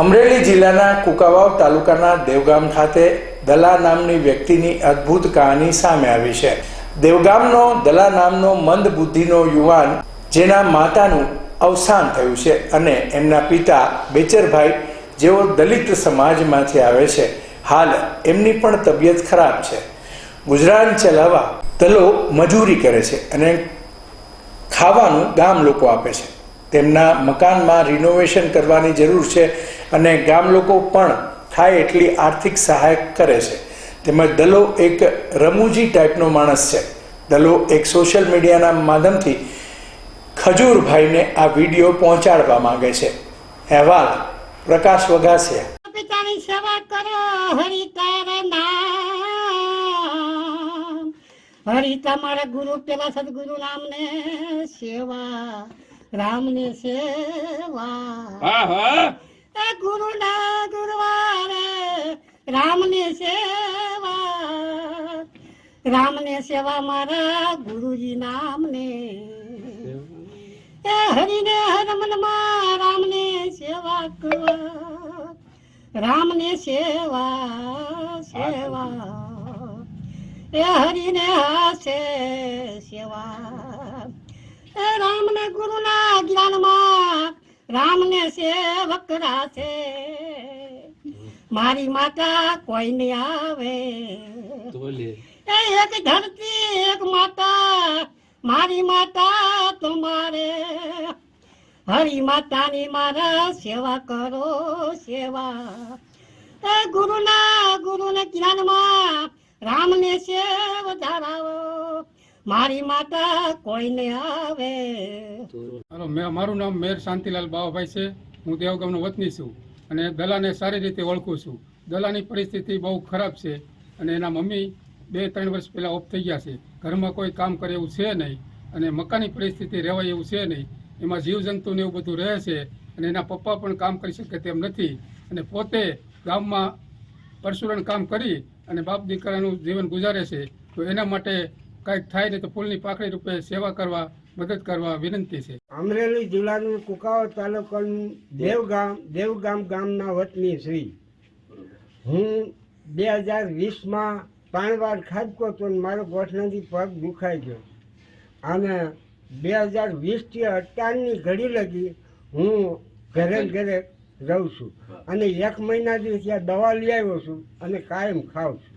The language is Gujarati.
અમરેલી જિલ્લાના કુકાવાવ તાલુકાના દેવગામ ખાતે દલા નામની વ્યક્તિની અદ્ભુત કહાની સામે આવી છે. દેવગામનો દલા નામનો મંદ બુદ્ધિનો યુવાન, જેના માતાનું અવસાન થયું છે અને એમના પિતા બેચરભાઈ, જેઓ દલિત સમાજમાંથી આવે છે. હાલ એમની પણ તબિયત ખરાબ છે. ગુજરાન ચલાવવા દલો મજૂરી કરે છે અને ખાવાનું ગામ લોકો આપે છે. તેમના મકાનમાં રિનોવેશન કરવાની જરૂર છે અને ગામ લોકો પણ થાય એટલી આર્થિક સહાય કરે છે. તેમજ દલો એક રમૂજી ટાઈપનો માણસ છે. દલો એક સોશિયલ મીડિયાના માધ્યમથી ખજૂરભાઈને આ વીડિયો પહોંચાડવા માંગે છે. અહેવાલ પ્રકાશ વઘાસિયા. પિતાની સેવા કરો હરિ તારા નામ. હરિ તમારા ગુરુ, પેલા સદગુરુ નામને સેવા રામને સેવા. હા હા. એ ગુરુ ના ગુરુવારે રામને સેવા. રામને સેવા મારા ગુરુજી નામને. એ હરિને હરમનમાં રામને સેવા કરવા. રામને સેવા સેવા. એ હરિને હાસે સેવા. રામને ગુરુ રામને સેવક રાખે. મારી માતા કોઈ નહીં આવે એ એક ધરતી એક માતા. મારી માતા તમારે હરી માતાની મારા સેવા કરો સેવા. એ ગુરુના ગુરુને જ્ઞાનમાં રામને સેવ ધરાવો. મારી માતા કોઈને આવે? હાલો, મેં મારું નામ મેર શાંતિલાલ બાવાભાઈ છે. હું દેવગામનો વતની છું અને દલાને સારી રીતે ઓળખું છું. દલાની પરિસ્થિતિ બહુ ખરાબ છે અને એના મમ્મી બે ત્રણ વર્ષ પહેલાં ઓફ થઈ ગયા છે. ઘરમાં કોઈ કામ કરે એવું છે નહીં અને મકાનની પરિસ્થિતિ રહેવાય એવું છે નહીં. એમાં જીવજંતુને એવું બધું રહે છે અને એના પપ્પા પણ કામ કરી શકે તેમ નથી. અને પોતે ગામમાં પરશુરણ કામ કરી અને બાપ દીકરાનું જીવન ગુજારે છે. તો એના માટે કાંઈક થાય ને તો ફૂલની પાકડી રૂપે સેવા કરવા મદદ કરવા વિનંતી છે. અમરેલી જિલ્લાનું કુકાવ તાલુકાનું દેવગામ દેવગામ ગામના વતની શ્રી. હું બે હજાર વીસમાં ત્રણ વાર ખાધકો તો મારો ગોઠણાથી પગ દુખાઈ ગયો. અને બે હજાર વીસથી અઢારની ઘડી લગી હું ઘરે ઘરે રહું છું. અને એક મહિનાથી ત્યાં દવા લઈ આવ્યો છું અને કાયમ ખાઉં છું.